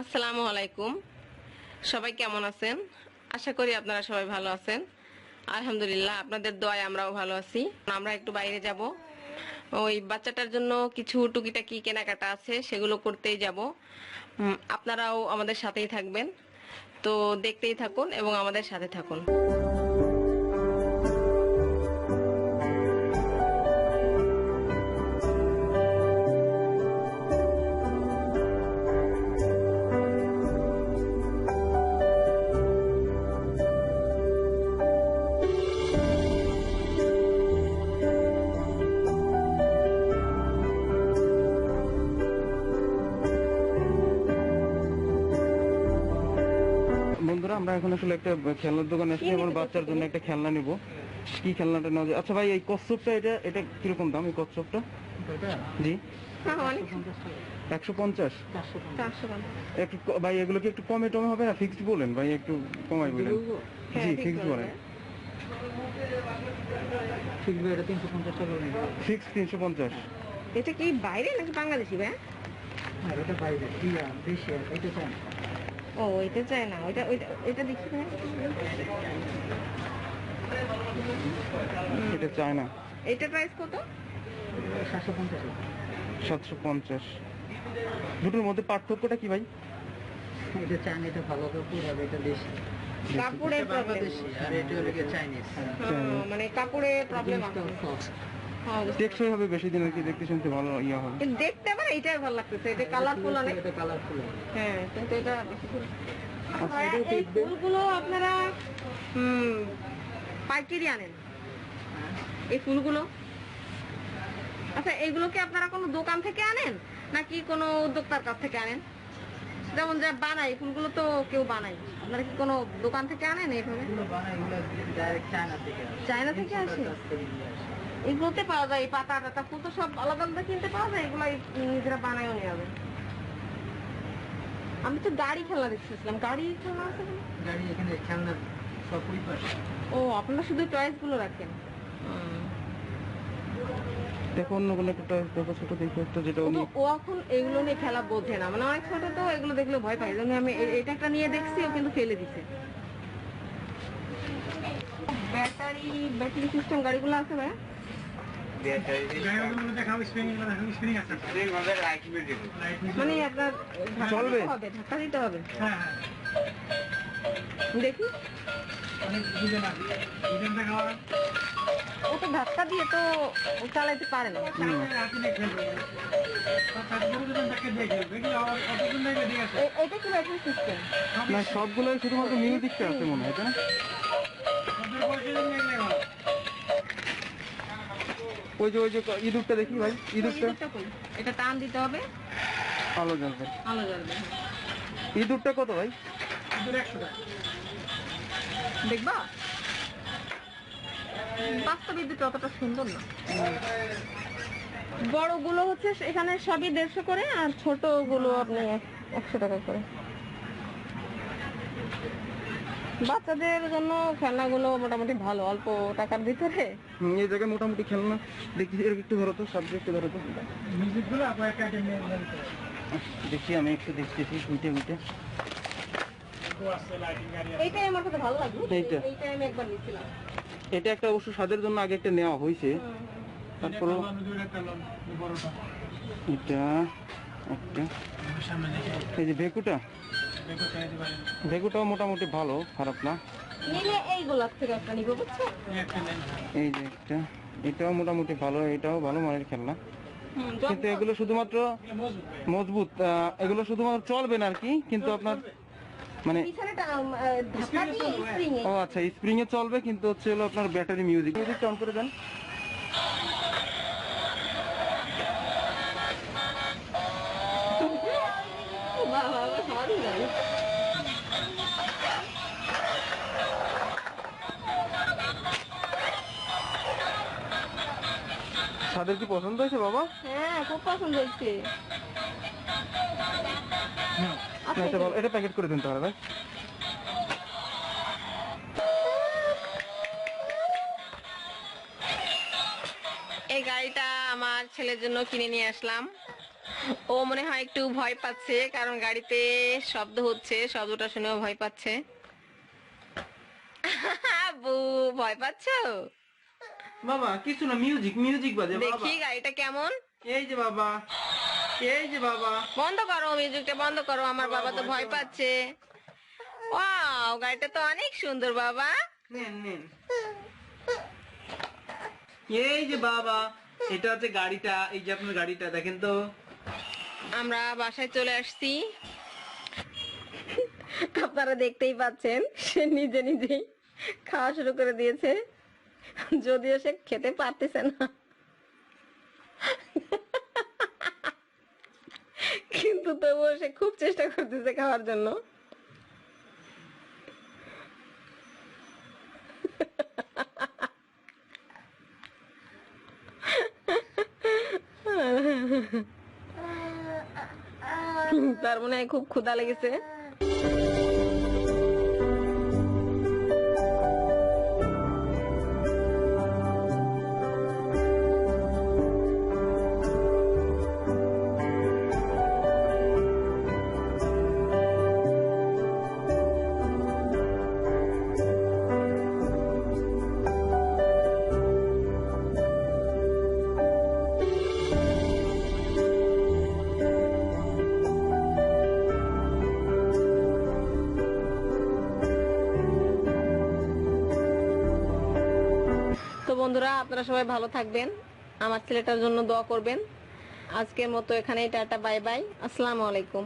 আসসালামু আলাইকুম। সবাই কেমন আছেন? আশা করি আপনারা সবাই ভালো আছেন। আলহামদুলিল্লাহ, আপনাদের দোয়ায় আমরাও ভালো আছি। আমরা একটু বাইরে যাব। ওই বাচ্চাটার জন্য কিছু টুকিটাকি কেনাকাটা আছে, সেগুলো করতেই যাব। আপনারাও আমাদের সাথেই থাকবেন। তো দেখতেই থাকুন এবং আমাদের সাথে থাকুন। বন্ধুরা আমরা এখন আসলে একটা খেলনার দোকানে এসেছি আমার বাচ্চার জন্য একটা খেলনা নিব। কি খেলনাটা নেওয়া যায়? আচ্ছা ভাই এই কচ্ছপটা এটা এটা কীরকম দাম এই কচ্ছপটা? জি। হ্যাঁ, একশো পঞ্চাশ। একটু ভাই এগুলো কি একটু কমে টমে হবে না? ফিক্সড বলেন ভাই একটু কমাই বলেন। হ্যাঁ, জি ঠিক ফিক্সড বলেন। ফিক্স তিনশো পঞ্চাশ এটা কি বাইরে নাকি বাংলাদেশি ভাই? ও এটা চাই না। ওইটা ওইটা এটা দেখি ভাই এটা চায় না। এটা প্রাইস কত? সাতশো পঞ্চাশ। দুটোর মধ্যে পার্থক্যটা কি ভাই? এটা চাইনা এটা ভালো কাপড় হবে এটা দেশি। কাপড়ের প্রবলেম আর এটা হলো চাইনিজ মানে কাপড়ের প্রবলেম আছে। টেকসই হবে বেশি দিন আর কি দেখতে শুনতে ভালো ইয়া হবে। দেখতে আবার এটাই ভালো লাগতেছে এটা কালারফুল অনেক এটা কালারফুল হ্যাঁ কিন্তু এটা আচ্ছা, এই। ফুলগুলো আপনারা হুম পাইকারি আনেন। এই ফুলগুলো? আচ্ছা এইগুলো কি আপনারা কোনো দোকান থেকে আনেন? নাকি কোনো উদ্যোক্তার কাছ থেকে আনেন? যেমন যা বানাই ফুলগুলো তো কেউ বানাই আপনারা কি কোনো দোকান থেকে আনেন এইভাবে চায়না থেকে আসে। এগুলোতে পাওয়া যায় এই পাতা টাতা ফুল তো সব আলাদা আলাদা কিনতে পাওয়া যায় এগুলো নিজেরা বানায়ও নিয়ে যাবে আমি তো গাড়ি খেলা দেখতেছিলাম। গাড়ি খেলা আছে গাড়ি এখানে খেলনা সব ও আপনারা শুধু চয়েসগুলো রাখেন? দেখো অন্য কোনো একটা দেখো ছোট দেখো একটা যেটা ও উনি ও এখন এগুলো নিয়ে খেলা বোঝে না। মানে অনেক ছোট তো এগুলো দেখলে ভয় পাই জন্য আমি এটা একটা নিয়ে দেখছি ও কিন্তু ফেলে দিছে। ব্যাটারি ব্যাটারি সিস্টেম গাড়িগুলো আছে ভাই মানে আপনার চলবে? হবে ধাক্কা দিতে হবে। হ্যাঁ হ্যাঁ। দেখি। ও তো ধাক্কা দিয়ে তো চালাইতে পারে না। এটা কি ব্যাটারি সিস্টেম না সবগুলোই শুধুমাত্র মিউজিকটা আছে মনে হয় তাই না। ওই যে ওই যে ইঁদুরটা দেখি ভাই ইঁদুরটা। এটা টান দিতে হবে। আলো জ্বলবে। আলো জ্বলবে। ইঁদুরটা কত ভাই? দুটো একশো টাকা। দেখবা? বাস্তব বিদ্যুৎ অতটা সুন্দর না। বড়গুলো হচ্ছে এখানে সবই দেড়শো করে আর ছোটগুলো আপনি একশো টাকা করে। বাচ্চাদের জন্য খেলনাগুলো মোটামুটি ভালো অল্প টাকার ভিতরে। এই জায়গায় মোটামুটি খেলনা দেখি এর একটু ধরো তো সাবজেক্ট ধরো তো। একটা নিয়ে নিতে দেখি আমি একটু দেখতেছি লাইটিং গাড়ি এইটাই আমার কাছে ভালো লাগল এইটা? আমি একবার এটা একটা অবশ্য স্বাদের জন্য আগে একটা নেওয়া হয়েছে। তারপরে এটা একটা এই যে ভেকুটা। দেখো চাইতে পারেন ভেকুটাও মোটামুটি ভালো খারাপ না। এই যে একটা। এটাও মোটামুটি ভালো এটাও ভালো মানের খেলনা। কিন্তু এগুলো শুধুমাত্র মজবুত। এগুলো শুধুমাত্র চলবে না আর কি কিন্তু আপনার মানে। ও আচ্ছা স্প্রিং এ চলবে কিন্তু হচ্ছে হলো আপনার ব্যাটারি মিউজিক মিউজিকটা অন করে দেন। সাদের কি পছন্দ হয়েছে বাবা? হ্যাঁ খুব পছন্দ হচ্ছে না, এটা ভালো এটা প্যাকেট করে দিন তাহলে ভাই। এই গাড়িটা আমার ছেলের জন্য কিনে নিয়ে আসলাম। ও মনে হয় একটু ভয় পাচ্ছে কারণ গাড়িতে শব্দ হচ্ছে শব্দটা শুনেও ভয় পাচ্ছে। ভয় পাচ্ছো? বাবা কিছু না মিউজিক মিউজিক বাজে দেখি গাড়িটা কেমন। এই যে বাবা। এই যে বাবা। বন্ধ করো মিউজিকটা বন্ধ করো আমার বাবা তো ভয় পাচ্ছে। ওয়াও গাড়িটা তো অনেক সুন্দর বাবা। নেন নেন। এই যে বাবা এটা হচ্ছে গাড়িটা এই যে আপনার গাড়িটা দেখেন তো। আমরা বাসায় চলে আসছি। আপনারা দেখতেই পাচ্ছেন সে নিজে নিজেই খাওয়া শুরু করে দিয়েছে। যদিও সে খেতে পারতেছে না। কিন্তু তবুও সে খুব চেষ্টা করতেছে খাওয়ার জন্য। তার মনে হয় খুব ক্ষুধা লেগেছে। বন্ধুরা, আপনারা সবাই ভালো থাকবেন। আমার ছেলেটার জন্য দোয়া করবেন। আজকের মতো এখানেই টাটা, বাই বাই। আসসালামু আলাইকুম।